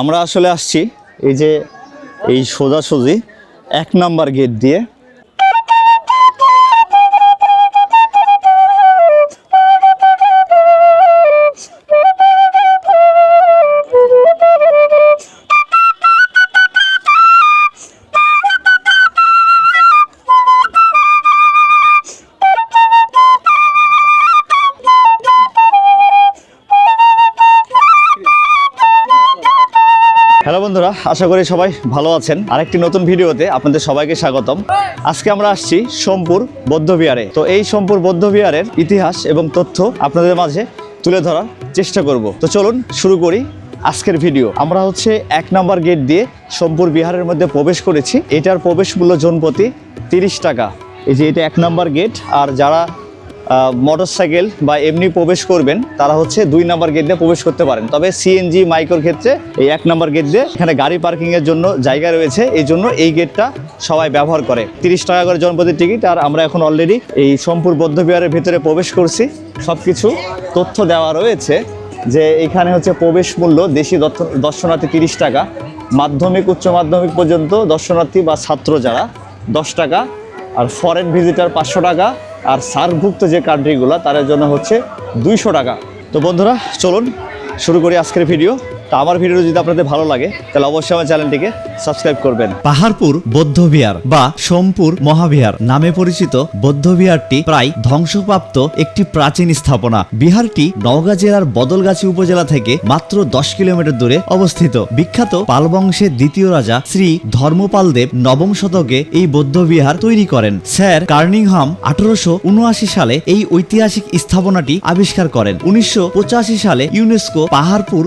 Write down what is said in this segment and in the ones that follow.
আমরা আসলে আসছি এই যে এই সোজাসুজি এক নাম্বার গেট দিয়ে। বন্ধুরা, আশা করি সবাই ভালো আছেন। আরেকটি নতুন ভিডিওতে আপনাদের সবাইকে স্বাগতম। আজকে আমরা আসছি সোমপুর বৌদ্ধবিহারে তো এই সোমপুর বৌদ্ধবিহারের ইতিহাস এবং তথ্য আপনাদের মাঝে তুলে ধরার চেষ্টা করব। তো চলুন শুরু করি আজকের ভিডিও। আমরা হচ্ছে এক নাম্বার গেট দিয়ে সোমপুর বিহারের মধ্যে প্রবেশ করেছি। এটার প্রবেশ মূল্য জনপ্রতি তিরিশ টাকা। এই যে এটা এক নাম্বার গেট। আর যারা মোটর সাইকেল বা এমনি প্রবেশ করবেন, তারা হচ্ছে দুই নাম্বার গেট দিয়ে প্রবেশ করতে পারেন। তবে সিএনজি মাইক্রোর ক্ষেত্রে এই এক নাম্বার গেট দিয়ে এখানে গাড়ি পার্কিং এর জন্য জায়গা রয়েছে। এই জন্য এই গেটটা সবাই ব্যবহার করে। তিরিশ টাকা করে জনপ্রতি টিকিট আর আমরা এখন অলরেডি এই সোমপুর বৌদ্ধবিহারের ভিতরে প্রবেশ করছি। সব কিছু তথ্য দেওয়া রয়েছে যে এখানে হচ্ছে প্রবেশ মূল্য দেশি দর্শ- দর্শনার্থী তিরিশ টাকা, মাধ্যমিক, উচ্চ মাধ্যমিক পর্যন্ত দর্শনার্থী বা ছাত্র যারা দশ টাকা, আর ফরেন ভিজিটার পাঁচশো টাকা আর সার্কভুক্ত যে কান্ট্রিগুলো তাদের জন্য হচ্ছে দুইশো টাকা। তো বন্ধুরা, চলুন শুরু করি আজকের ভিডিও তা আমার ভিডিও যদি আপনাদের ভালো লাগে, তাহলে অবশ্যই আমার চ্যানেলটিকে সাবস্ক্রাইব করবেন। পাহাড়পুর বৌদ্ধবিহার বা সোমপুর মহাবিহার নামে পরিচিত বৌদ্ধবিহারটি প্রায় ধ্বংসপ্রাপ্ত একটি প্রাচীন স্থাপনা। বিহারটি নওগাঁ জেলার বদলগাছি উপজেলা থেকে মাত্র দশ কিলোমিটার দূরে অবস্থিত। বিখ্যাত পাল বংশের দ্বিতীয় রাজা শ্রী ধর্মপাল দেব নবম শতকে এই বৌদ্ধবিহার তৈরি করেন। স্যার কার্নিংহাম আঠারোশো উনআশি সালে এই ঐতিহাসিক স্থাপনাটি আবিষ্কার করেন। উনিশশো পঁচাশি সালে ইউনেস্কো পাহাড়পুর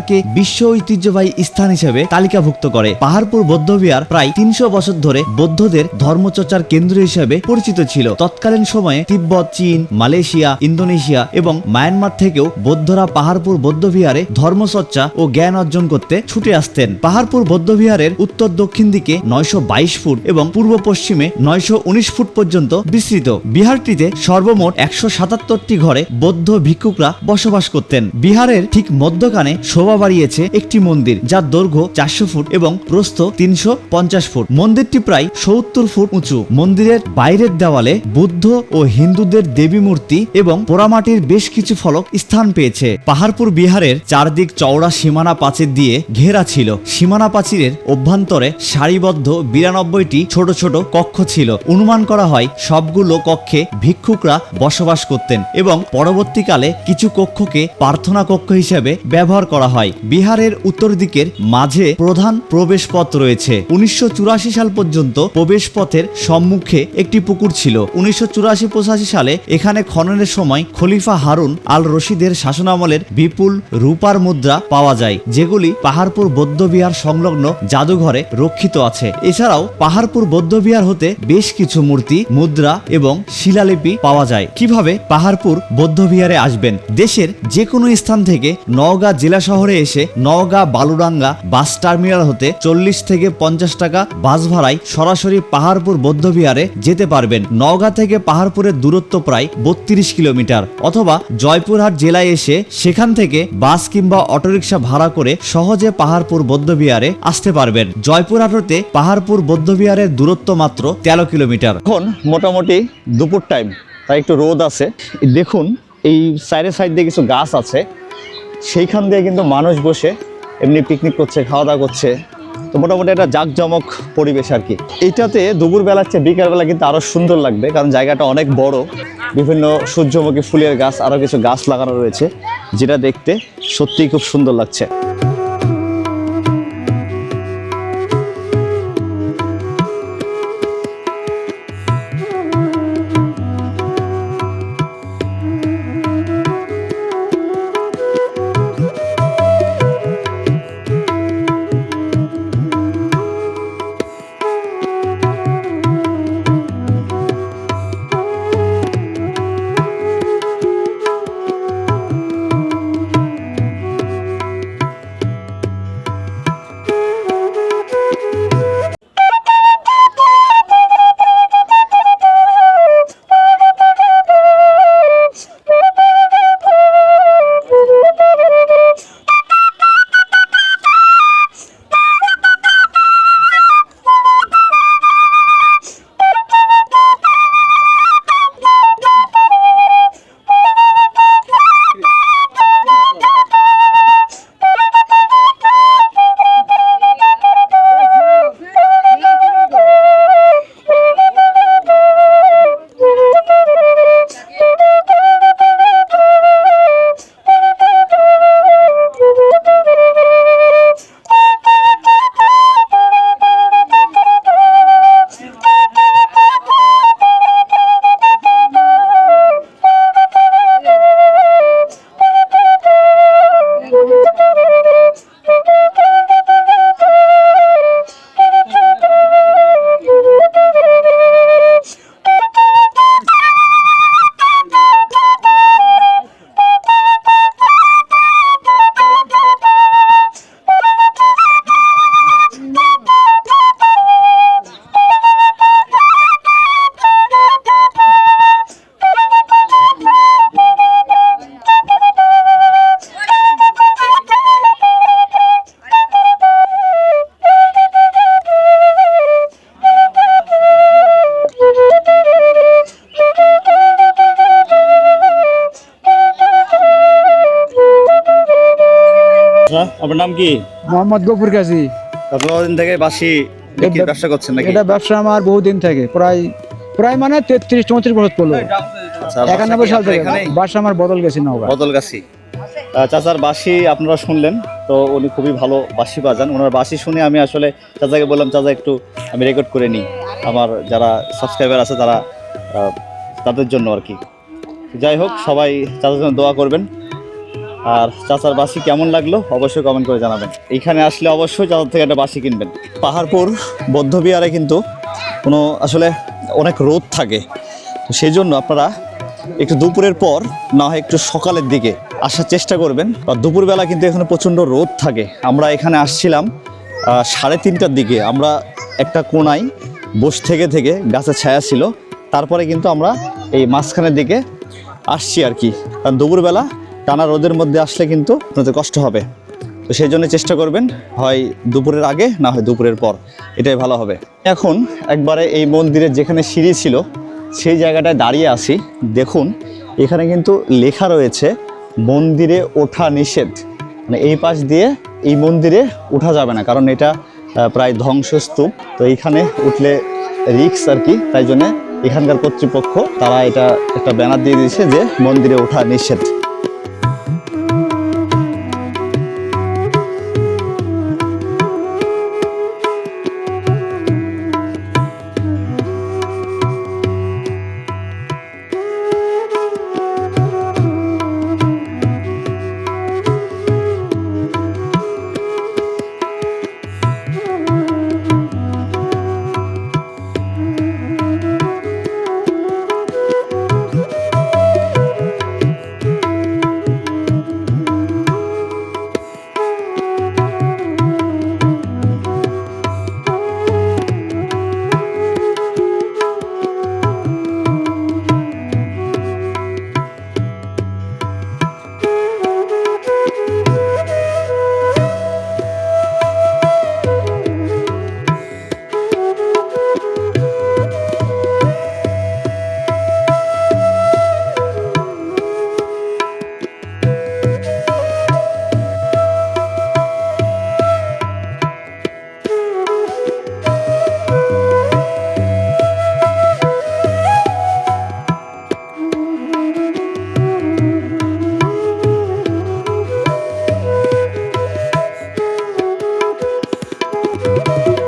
বৌদ্ধবিহারকে বিশ্ব ঐতিহ্যবাহী স্থান হিসেবে তালিকাভুক্ত করে। পাহাড়পুর বৌদ্ধবিহার প্রায় তিনশো বছর ধরে বৌদ্ধদের ধর্মচর্চার কেন্দ্র হিসেবে পরিচিত ছিল। তৎকালীন সময়ে তিব্বত, চীন, মালয়েশিয়া, ইন্দোনেশিয়া এবং মায়ানমার থেকেও বৌদ্ধরা পাহাড়পুর বৌদ্ধবিহারে ধর্মচর্চা ও জ্ঞান অর্জন করতে ছুটে আসতেন। পাহাড়পুর বৌদ্ধবিহারের উত্তর দক্ষিণ দিকে নয়শো বাইশ ফুট এবং পূর্ব পশ্চিমে নয়শো উনিশ ফুট পর্যন্ত বিস্তৃত। বিহারটিতে সর্বমোট একশো সাতাত্তরটি ঘরে বৌদ্ধ ভিক্ষুকরা বসবাস করতেন। বিহারের ঠিক মধ্যখানে শোভা বাড়িয়েছে একটি মন্দির, যার দৈর্ঘ্য চারশো ফুট এবং প্রস্থ তিনশো পঞ্চাশ ফুট। মন্দিরটি প্রায় সত্তর ফুট উঁচু। মন্দিরের বাইরের দেওয়ালে বুদ্ধ ও হিন্দুদের দেবী মূর্তি এবং পোড়ামাটির বেশ কিছু ফলক স্থান পেয়েছে। পাহাড়পুর বিহারের চারদিক চওড়া সীমানা প্রাচীর দিয়ে ঘেরা ছিল। সীমানা প্রাচীরের অভ্যন্তরে সারিবদ্ধ বিরানব্বইটি ছোট ছোট কক্ষ ছিল। অনুমান করা হয় সবগুলো কক্ষে ভিক্ষুকরা বসবাস করতেন এবং পরবর্তীকালে কিছু কক্ষকে প্রার্থনা কক্ষ হিসেবে ব্যবহার করা হয়। বিহারের উত্তর দিকের মাঝে প্রধান প্রবেশ পথ রয়েছে। উনিশশো চুরাশি সাল পর্যন্ত প্রবেশ পথের সম্মুখে একটি পুকুর ছিল। উনিশশো চুরাশি সালে এখানে খননের সময় খলিফা হারুন আল রশিদের শাসনামলের বিপুল রূপার মুদ্রা পাওয়া যায়, যেগুলি পাহাড়পুর বৌদ্ধবিহার সংলগ্ন জাদুঘরে রক্ষিত আছে। এছাড়াও পাহাড়পুর বৌদ্ধবিহার হতে বেশ কিছু মূর্তি, মুদ্রা এবং শিলালিপি পাওয়া যায়। কীভাবে পাহাড়পুর বৌদ্ধবিহারে আসবেন? দেশের যে কোনো স্থান থেকে নওগাঁ জেলা শহরে এসে নওগাঁ বালুরাঙ্গা বাস টার্মিনাল হতে চল্লিশ থেকে পঞ্চাশ টাকা বাস ভাড়ায় সরাসরি পাহাড়পুর বৌদ্ধবিহারে যেতে পারবেন। নওগাঁ থেকে পাহাড়পুরের দূরত্ব প্রায় বত্রিশ কিলোমিটার। অথবা জয়পুরহাট জেলায় এসে সেখান থেকে বাস কিংবা অটোরিকশা ভাড়া করে সহজে পাহাড়পুর বৌদ্ধবিহারে আসতে পারবেন। জয়পুরহাট হতে পাহাড়পুর বৌদ্ধবিহারের দূরত্ব মাত্র তেরো কিলোমিটার। এখন মোটামুটি দুপুর টাইম তাই একটু রোদ আছে। দেখুন, এই সাইডে সাইড দিয়ে কিছু গাছ আছে। সেইখান দিয়ে কিন্তু মানুষ বসে এমনি পিকনিক করছে খাওয়া দাওয়া করছে। তো মোটামুটি একটা জাঁকজমক পরিবেশ আর কি। এইটাতে দুপুরবেলার চেয়ে বিকালবেলা কিন্তু আরও সুন্দর লাগবে, কারণ জায়গাটা অনেক বড়। বিভিন্ন সূর্যমুখী ফুলের গাছ আরও কিছু গাছ লাগানো রয়েছে, যেটা দেখতে সত্যিই খুব সুন্দর লাগছে। আপনার নাম কি? মোহাম্মদ গফুর কাজী। কতদিন থেকে বাসি ব্যবসা করছেন নাকি? এটা ব্যবসা আমার বহুদিন থেকে প্রায় প্রায় মানে তেত্রিশ চৌত্রিশ বছর পড়ল। আচ্ছা, একানব্বই সাল থেকে। বাসা আমার বদল গেছে নওগাঁ। বদলগাছি। আহ, চাচার বাসি আপনারা শুনলেন তো উনি খুবই ভালো বাসি বাজান। ওনার বাসি শুনে আমি আসলে চাচাকে বললাম চাচা একটু আমি রেকর্ড করে নিই। আমার যারা সাবস্ক্রাইবার আছে তারা তাদের জন্য আর কি। যাই হোক সবাই চাচার জন্য দোয়া করবেন। আর চাচার বাসি কেমন লাগল অবশ্যই কমেন্ট করে জানাবেন। এইখানে আসলে অবশ্যই চাচার থেকে একটা বাসি কিনবেন। পাহাড়পুর বৌদ্ধবিহারে কিন্তু কোনো আসলে অনেক রোদ থাকে। তো সেই জন্য আপনারা একটু দুপুরের পর, না হয় একটু সকালের দিকে আসার চেষ্টা করবেন। আর দুপুরবেলা কিন্তু এখানে প্রচণ্ড রোদ থাকে। আমরা এখানে আসছিলাম সাড়ে তিনটার দিকে। আমরা একটা কোনায় বস থেকে থেকে গাছের ছায়া ছিল। তারপরে কিন্তু আমরা এই মাঝখানের দিকে আসছি আর কি। কারণ দুপুরবেলা টানা রোদের মধ্যে আসলে কিন্তু আপনাদের কষ্ট হবে। তো সেই জন্য চেষ্টা করবেন, হয় দুপুরের আগে, না হয় দুপুরের পর। এটাই ভালো হবে। এখন একবারে এই মন্দিরের যেখানে সিঁড়ি ছিল, সেই জায়গাটায় দাঁড়িয়ে আছি। দেখুন, এখানে কিন্তু লেখা রয়েছে, মন্দিরে ওঠা নিষেধ। মানে এই পাশ দিয়ে এই মন্দিরে ওঠা যাবে না, কারণ এটা প্রায় ধ্বংসস্তূপ। তো এইখানে উঠলে রিক্স আর কি, তাই জন্যে এখানকার কর্তৃপক্ষ তারা এটা একটা ব্যানার দিয়ে দিয়েছে যে মন্দিরে ওঠা নিষেধ।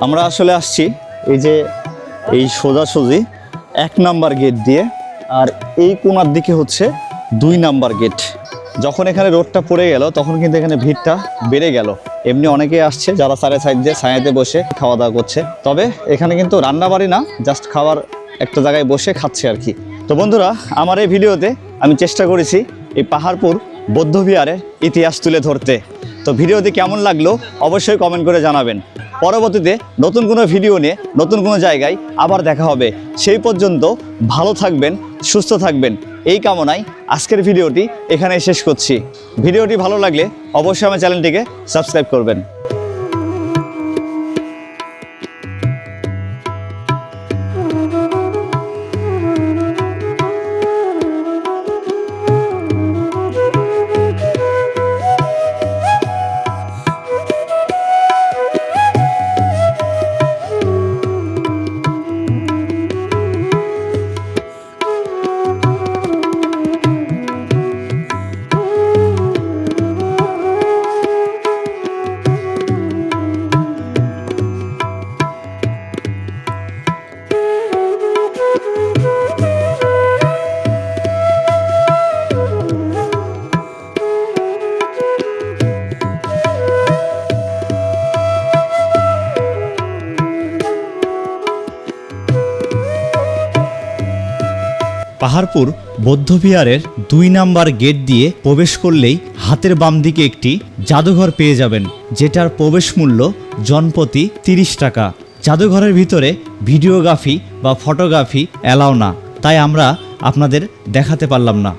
আমরা আসলে আসছি এই যে এই সোজাসুজি এক নাম্বার গেট দিয়ে, আর এই কোনার দিকে হচ্ছে দুই নাম্বার গেট। যখন এখানে রোডটা পড়ে গেল, তখন কিন্তু এখানে ভিড়টা বেড়ে গেল। এমনি অনেকেই আসছে, যারা সারে সাইড দিয়ে ছায়াতে বসে খাওয়া দাওয়া করছে। তবে এখানে কিন্তু রান্নাবাড়ি না, জাস্ট খাওয়ার একটা জায়গায় বসে খাচ্ছে আর কি। তো বন্ধুরা, আমার এই ভিডিওতে আমি চেষ্টা করেছি এই পাহাড়পুর বৌদ্ধবিহারের ইতিহাস তুলে ধরতে। তো ভিডিওটি কেমন লাগল, অবশ্যই কমেন্ট করে জানাবেন। পরবর্তীতে নতুন কোনো ভিডিও নিয়ে নতুন কোনো জায়গায় আবার দেখা হবে। সেই পর্যন্ত ভালো থাকবেন, সুস্থ থাকবেন। এই কামনায় আজকের ভিডিওটি এখানে শেষ করছি। ভিডিওটি ভালো লাগলে অবশ্যই আমার চ্যানেলটিকে সাবস্ক্রাইব করবেন। পাহাড়পুর বৌদ্ধবিহারের দুই নাম্বার গেট দিয়ে প্রবেশ করলেই হাতের বাম দিকে একটি জাদুঘর পেয়ে যাবেন, যেটার প্রবেশ মূল্য জনপ্রতি তিরিশ টাকা। জাদুঘরের ভিতরে ভিডিওগ্রাফি বা ফটোগ্রাফি অ্যালাও না, তাই আমরা আপনাদের দেখাতে পারলাম না।